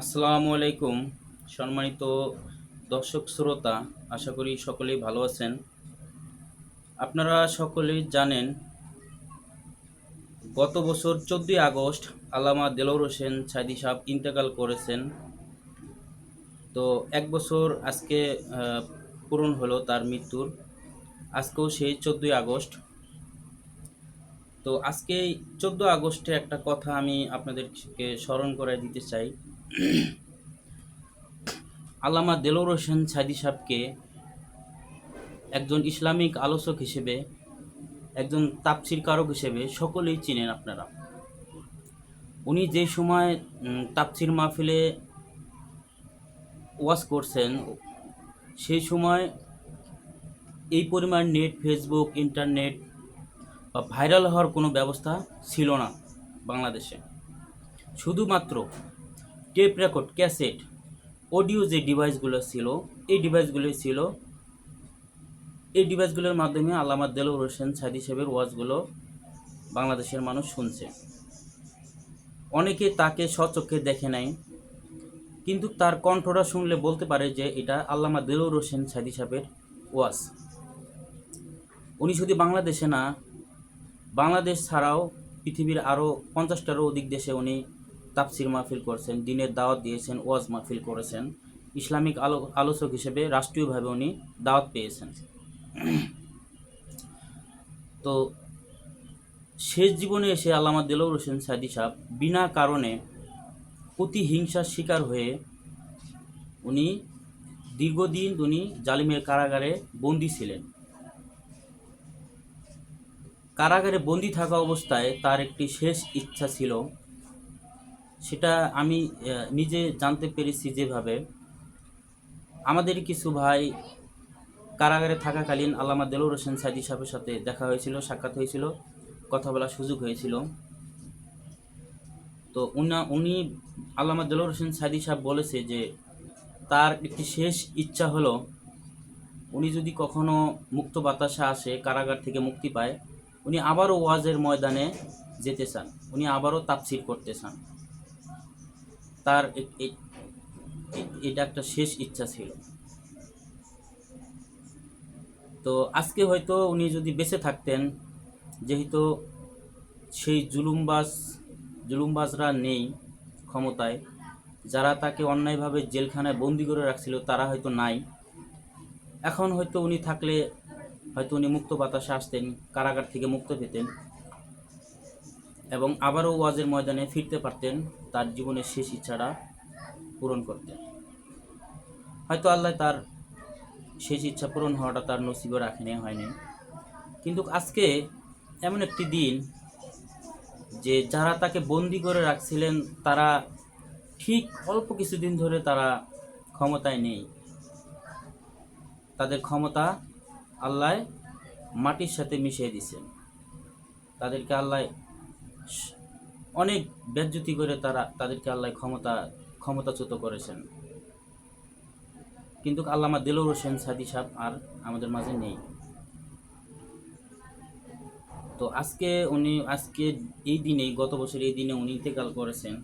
আসসালামু আলাইকুম, সম্মানিত দর্শক শ্রোতা, আশা করি সকলেই ভালো আছেন। আপনারা সকলেই জানেন, গত বছর চোদ্দই আগস্ট আল্লামা দেলোর হোসেন সাইদি সাহেব ইন্তেকাল করেছেন। তো এক বছর আজকে পূরণ হলো তার মৃত্যুর। আজকেও সেই চোদ্দই আগস্ট। তো আজকে চোদ্দ আগস্টে একটা কথা আমি আপনাদেরকে স্মরণ করে দিতে চাই। আল্লামা দেলোর হোসেন সাইদি সাহেবকে একজন ইসলামিক আলোচক হিসেবে, একজন তাপসির কারক হিসেবে সকলেই চিনেন আপনারা। উনি যে সময় তাপসির মাহফিলে ওয়াজ করছেন, সেই সময় এই পরিমাণ নেট, ফেসবুক, ইন্টারনেট বা ভাইরাল হওয়ার কোনো ব্যবস্থা ছিল না বাংলাদেশে। শুধুমাত্র টেপ রেকর্ড, ক্যাসেট, অডিও যে ডিভাইসগুলো ছিল, এই ডিভাইসগুলো ছিল, এই ডিভাইসগুলোর মাধ্যমে আল্লামা দেলোর হোসেন সাইদি সাহেবের ওয়াজগুলো বাংলাদেশের মানুষ শুনছে। অনেকে তাকে স্বচক্ষে দেখে নাই, কিন্তু তার কণ্ঠটা শুনলে বলতে পারে যে এটা আল্লামা দেলোর হোসেন সাইদি সাহেবের ওয়াজ। উনি শুধু বাংলাদেশে না, বাংলাদেশ ছাড়াও পৃথিবীর আরও পঞ্চাশটারও অধিক দেশে উনি তাফসির মাহফিল করেছেন, দিনের দাওয়াত দিয়েছেন, ওয়াজ মাহফিল করেছেন। ইসলামিক আলো, আলোচক হিসেবে রাষ্ট্রীয়ভাবে উনি দাওয়াত পেয়েছেন। তো শেষ জীবনে এসে আল্লামা দেলোর হোসেন সাদি সাহেব বিনা কারণে প্রতিহিংসার শিকার হয়ে উনি দীর্ঘদিন উনি জালিমের কারাগারে বন্দী ছিলেন। কারাগারে বন্দি থাকা অবস্থায় তার একটি শেষ ইচ্ছা ছিল সেটা আমি নিজে জানতে পেরেছি যেভাবে। আমাদের কিছু ভাই কারাগারে থাকাকালীন আল্লামা দেলোর হোসেন সাইদি সাহেবের সাথে দেখা হয়েছিল, সাক্ষাৎ হয়েছিল, কথা বলার সুযোগ হয়েছিল। তো উনা, উনি আল্লামা দেলোর হোসেন সাইদি সাহেব বলেছে যে, তার একটি শেষ ইচ্ছা হলো, উনি যদি কখনো মুক্ত বাতাসে আসে, কারাগার থেকে মুক্তি পায়, উনি আবারও ওয়াজের ময়দানে যেতে চান, উনি আবারও তাফসির করতে চান। তার এটা একটা শেষ ইচ্ছা ছিল। তো আজকে হয়তো উনি যদি বেঁচে থাকতেন, যেহেতু সেই জুলুমবাজ, জুলুমবাজরা নেই ক্ষমতায়, যারা তাকে অন্যায়ভাবে জেলখানায় বন্দি করে রাখছিল, তারা হয়তো নাই। এখন হয়তো উনি থাকলে হয়তো উনি মুক্ত বাতাসে আসতেন, কারাগার থেকে মুক্ত পেতেন। এবং আবারও ওয়াজের ময়দানে ফিরতে পারতেন তার জীবনের শেষ ইচ্ছাটা পূরণ করতেন হয়তো আল্লাহ তার শেষ ইচ্ছা পূরণ হওয়াটা তার নসিবে রাখেনি হয়নি। কিন্তু আজকে এমন একটি দিন যে যারা তাকে বন্দি করে রাখছিলেন, তারা ঠিক অল্প কিছুদিন ধরে তারা ক্ষমতায় নেই। তাদের ক্ষমতা আল্লাহ মাটির সাথে মিশিয়ে দিছেন তাদেরকে আল্লাহ অনেক ব্যাজ্যুতি করে তারা, তাদেরকে আল্লাহ ক্ষমতা, ক্ষমতাচ্যুত করেছেন। কিন্তু আল্লামা দিলুর হোসেন সাদি সাহেব আর আমাদের মাঝে নেই। তো আজকে উনি, আজকে এই দিনেই, গত বছর এই দিনে উনি ইন্তেকাল করেছেন।